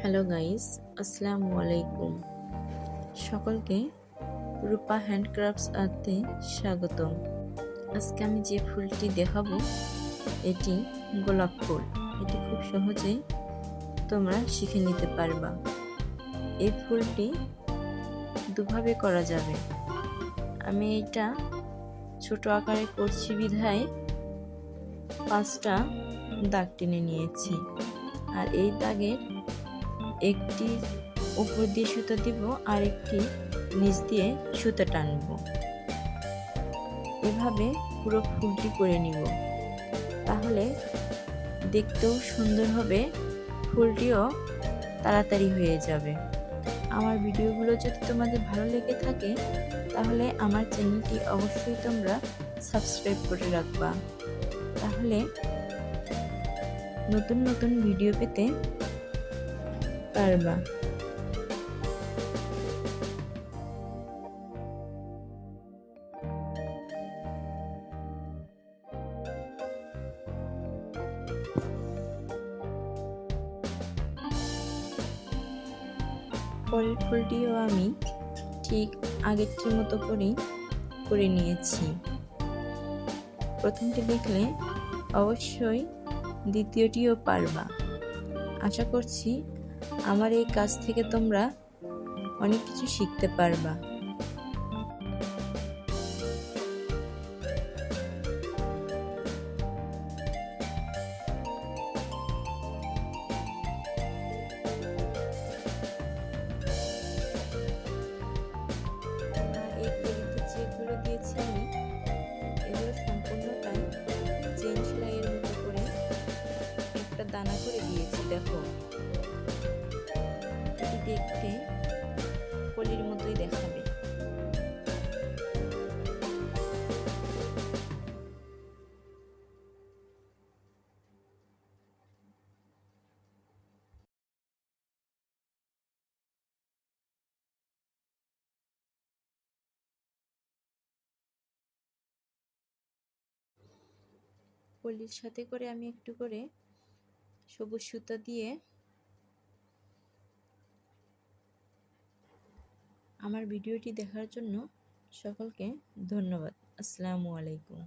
Hello guys আসসালামু আলাইকুম সকলকে রূপা হ্যান্ডক্রাফটস আর্টে স্বাগতম। আজকে আমি যে ফুলটি দেখাবো, এটি গোলাপ ফুল। এটি খুব সহজেই তোমরা শিখে নিতে পারবা। এই ফুলটি দুভাবে করা যাবে। আমি এটা ছোট আকারে করছি বিধায় পাঁচটা দাগ টেনে নিয়েছি। আর এই দাগের একটি উপর দিয়ে সুতো দিব, আর একটি নিচ দিয়ে সুতো টানবো। এভাবে পুরো ফুলটি করে নিব। তাহলে দেখতেও সুন্দর হবে, ফুলটিও তাড়াতাড়ি হয়ে যাবে। আমার ভিডিওগুলো যদি তোমাদের ভালো লেগে থাকে, তাহলে আমার চ্যানেলটি অবশ্যই তোমরা সাবস্ক্রাইব করে রাখবা। তাহলে নতুন নতুন ভিডিও পেতে পারবা। পরের ফুলটিও আমি ঠিক আগেরটির মতো করেই করে নিয়েছি। প্রথমটি দেখলে অবশ্যই দ্বিতীয়টিও পারবা। আশা করছি আমার এই কাজ থেকে তোমরা অনেক কিছু শিখতে পারবা। দানা করে দিয়েছি দেখো। দেখতে কলির মতোই দেখাবে। কলির সাথে করে আমি একটু করে সবুজ সুতা দিয়ে আমার ভিডিওটি দেখার জন্য সকলকে ধন্যবাদ। আসসালামু আলাইকুম।